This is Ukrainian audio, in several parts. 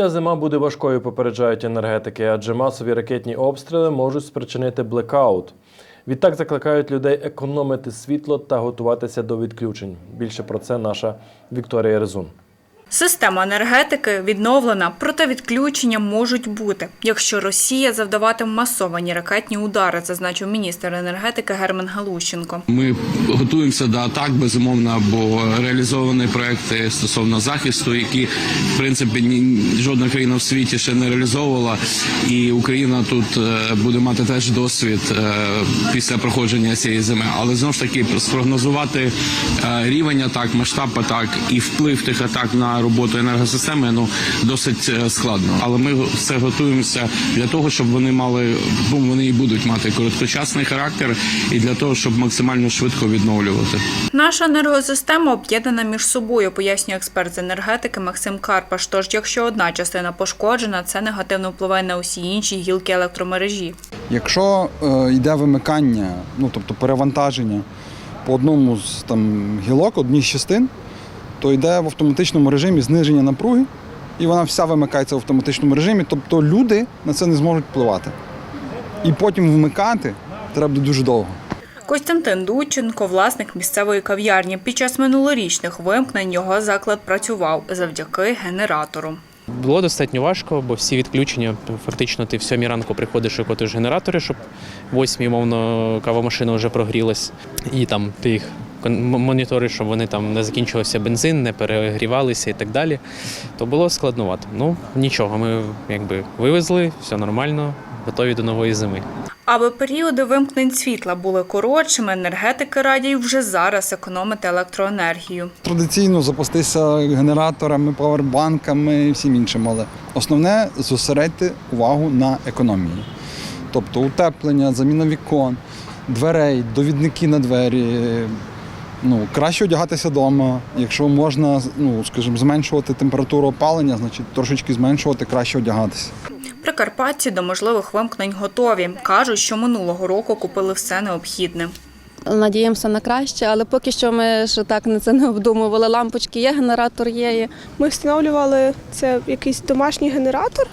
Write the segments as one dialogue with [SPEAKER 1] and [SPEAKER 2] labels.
[SPEAKER 1] Ця зима буде важкою, попереджають енергетики, адже масові ракетні обстріли можуть спричинити блекаут. Відтак закликають людей економити світло та готуватися до відключень. Більше про це наша Вікторія Резун.
[SPEAKER 2] Система енергетики відновлена, проте відключення можуть бути, якщо Росія завдаватиме масовані ракетні удари, зазначив міністр енергетики Герман Галущенко.
[SPEAKER 3] Ми готуємося до атак, безумовно, бо реалізовані проекти стосовно захисту, які в принципі ні жодна країна в світі ще не реалізовувала, і Україна тут е, буде мати теж досвід е, після проходження цієї зими. Але знову ж таки спрогнозувати е, рівень атак, масштаб атак і вплив тих атак на роботу енергосистеми ну досить е, складно. Але ми все готуємося для того, щоб вони мали ну, вони і будуть мати короткочасний характер, і для того, щоб максимально швидко відновлювати.
[SPEAKER 2] Наша енергосистема об'єднана між собою, пояснює експерт з енергетики Максим Карпаш. Тож, якщо одна частина пошкоджена, це негативно впливає на усі інші гілки електромережі.
[SPEAKER 4] Якщо е, йде вимикання, ну тобто перевантаження по одному з там гілок, одній з частин, то йде в автоматичному режимі зниження напруги, і вона вся вимикається в автоматичному режимі. Тобто люди на це не зможуть впливати. І потім вмикати треба буде дуже довго.
[SPEAKER 2] Костянтин Дудченко, власник місцевої кав'ярні. Під час минулорічних вимкнень його заклад працював завдяки генератору.
[SPEAKER 5] Було достатньо важко, бо всі відключення, фактично ти в сьомій ранку приходиш і котиш генератори, щоб в восьмій, мовно, кавомашина вже прогрілась. І там ти їх кон- щоб вони там не закінчився бензин, не перегрівалися і так далі. То було складновато. Ну нічого, ми якби вивезли, все нормально, готові до нової зими.
[SPEAKER 2] Аби періоди вимкнень світла були коротшими, енергетики радять вже зараз економити електроенергію.
[SPEAKER 4] Традиційно запастися генераторами, павербанками і всім іншим, але основне зосередьте увагу на економії. Тобто утеплення, заміна вікон, дверей, довідники на двері. Ну, краще одягатися вдома. Якщо можна, ну, скажімо, зменшувати температуру опалення, значить трошечки зменшувати, краще одягатися.
[SPEAKER 2] Прикарпатці до можливих вимкнень готові. Кажуть, що минулого року купили все необхідне.
[SPEAKER 6] Надіємося на краще, але поки що ми ще так не це не обдумували. Лампочки є, генератор є.
[SPEAKER 7] Ми встановлювали це якийсь домашній генератор,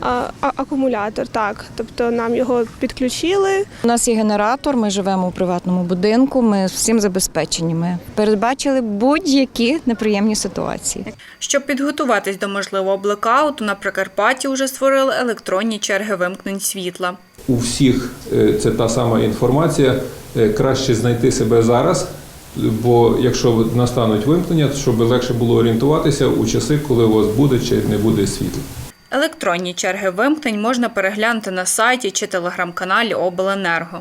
[SPEAKER 7] а, а, акумулятор, так. Тобто нам його підключили.
[SPEAKER 8] У нас є генератор, ми живемо у приватному будинку, ми всім забезпечені. Ми передбачили будь-які неприємні ситуації.
[SPEAKER 2] Щоб підготуватись до можливого блекауту, на Прикарпатті вже створили електронні черги вимкнень світла.
[SPEAKER 9] у всіх е, це та сама інформація. Е, Краще знайти себе зараз, бо якщо настануть вимкнення, то щоб легше було орієнтуватися у часи, коли у вас буде чи не буде світла.
[SPEAKER 2] Електронні черги вимкнень можна переглянути на сайті чи телеграм-каналі Обленерго.